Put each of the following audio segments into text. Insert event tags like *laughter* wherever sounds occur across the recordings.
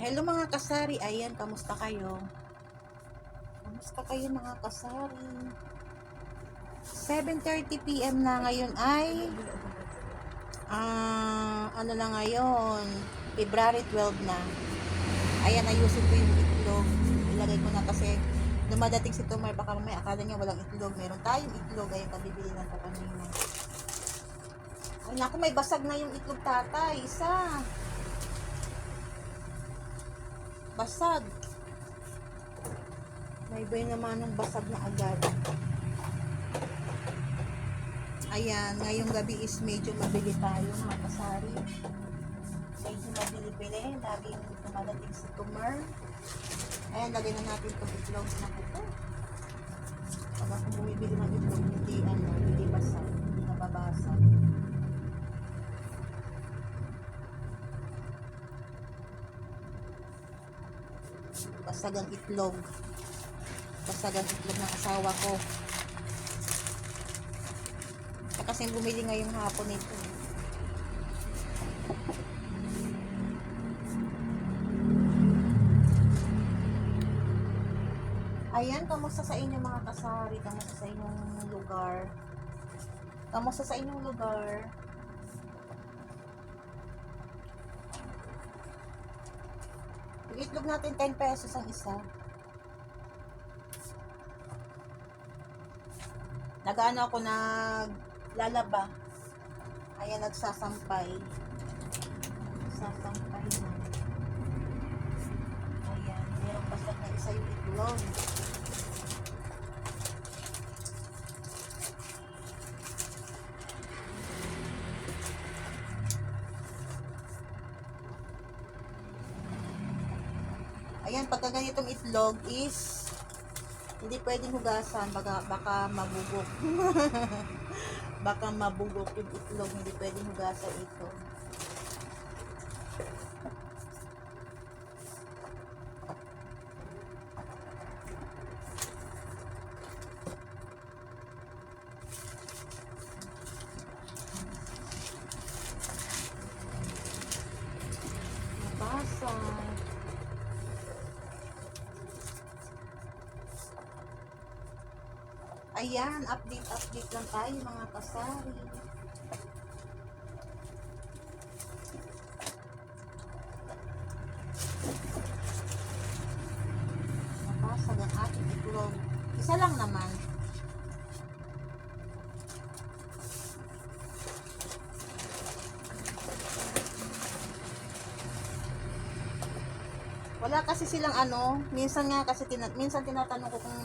Hello mga kasari, ayan, kamusta kayo? Kamusta kayo mga kasari? 7.30pm na ngayon ay ah ano na ngayon? February 12 na. Ayan ayusin ko yung itlog. Ilagay ko na kasi dumadating si Tomar. Baka may akala niya walang itlog. Meron tayong itlog. Ayan kabibili lang ko kanina ay naku may basag na yung itlog tatay. Isa basag may bay naman ng basag na agad Ayan, ngayong gabi is medyo mabili tayo mga kasari. Medyo mabili-bili. Laging dumadating si Tumor. Ayan, lagay na natin itong itlog na ito. Pag ako bumibili ng itlog, hindi ano, hindi basa. Hindi nababasa. Basag ang itlog. Basag ang itlog ng asawa ko. Siya kasi bumili ngayong hapon nito. Ayan, kamusta sa inyo mga kasari? Kamusta sa inyong lugar? Kamusta sa inyong lugar? Itlog natin 10 pesos ang isa. Nagaano ako naglalaba. Ayan, nagsasampay. Nagsasampay na. Ayan, meron basag na isa yung itlog. Ayan, pagka ganitong itlog is hindi pwedeng hugasan, baka, baka mabugok. *laughs* baka mabugok yung itlog, hindi pwedeng hugasan ito. Ayan, update, update lang tayo mga kasari. Napasag ang ating itlog. Isa lang naman. Wala kasi silang ano, minsan nga kasi tina- minsan tinatanong ko kung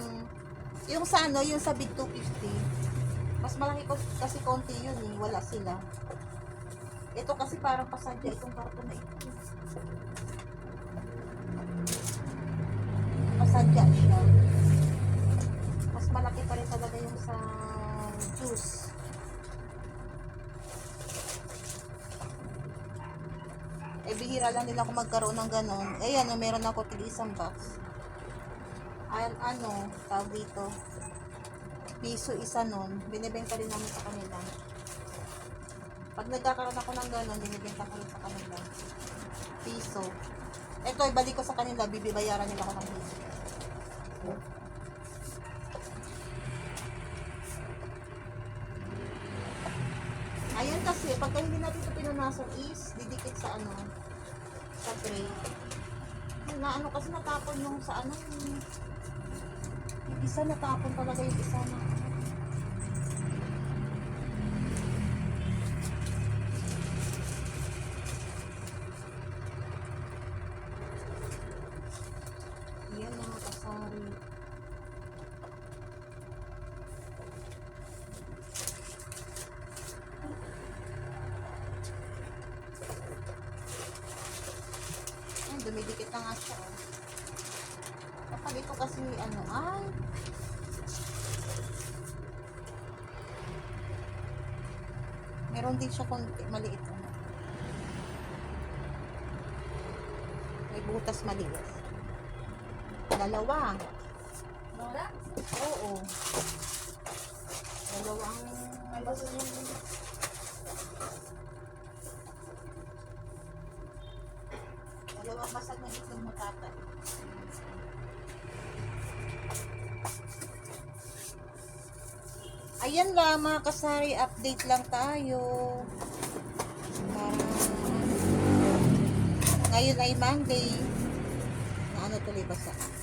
yung sa ano, yung sa big 250, mas malaki ko kasi konti yun eh, wala sila. Ito kasi parang pasadya itong karton na ito. Pasadya siya. Mas malaki pa rin talaga yung sa juice. Eh, bihira lang nila kung magkaroon ng ganon. Eh, ano, meron ako tig isang box ay, ano, tawag dito, piso isa nun, binibenta rin namin sa kanila. Pag nagkakaroon ako ng gano'n, binibenta ko rin sa kanila. Piso. Ito, ibalik ko sa kanila, bibibayaran nila ako ng piso. Ayan kasi, pagka hindi natin ito pinunasan is, didikit sa ano, sa tray. Na ano kasi natapon yung sa ano, yung isa natapon talaga yung isa na. Yan mga kasari. Ay, dumidikit na nga siya. Oh. Kapag ito kasi ano, ay, Meron din siya konti, maliit ano. May butas maliit. Dalawa. Lola? Oo. Dalawang May Dalawang basag ng itlog mo tatay. Ayan lang mga kasari, update lang tayo. Para ngayon ay Monday. Na ano tuloy basa?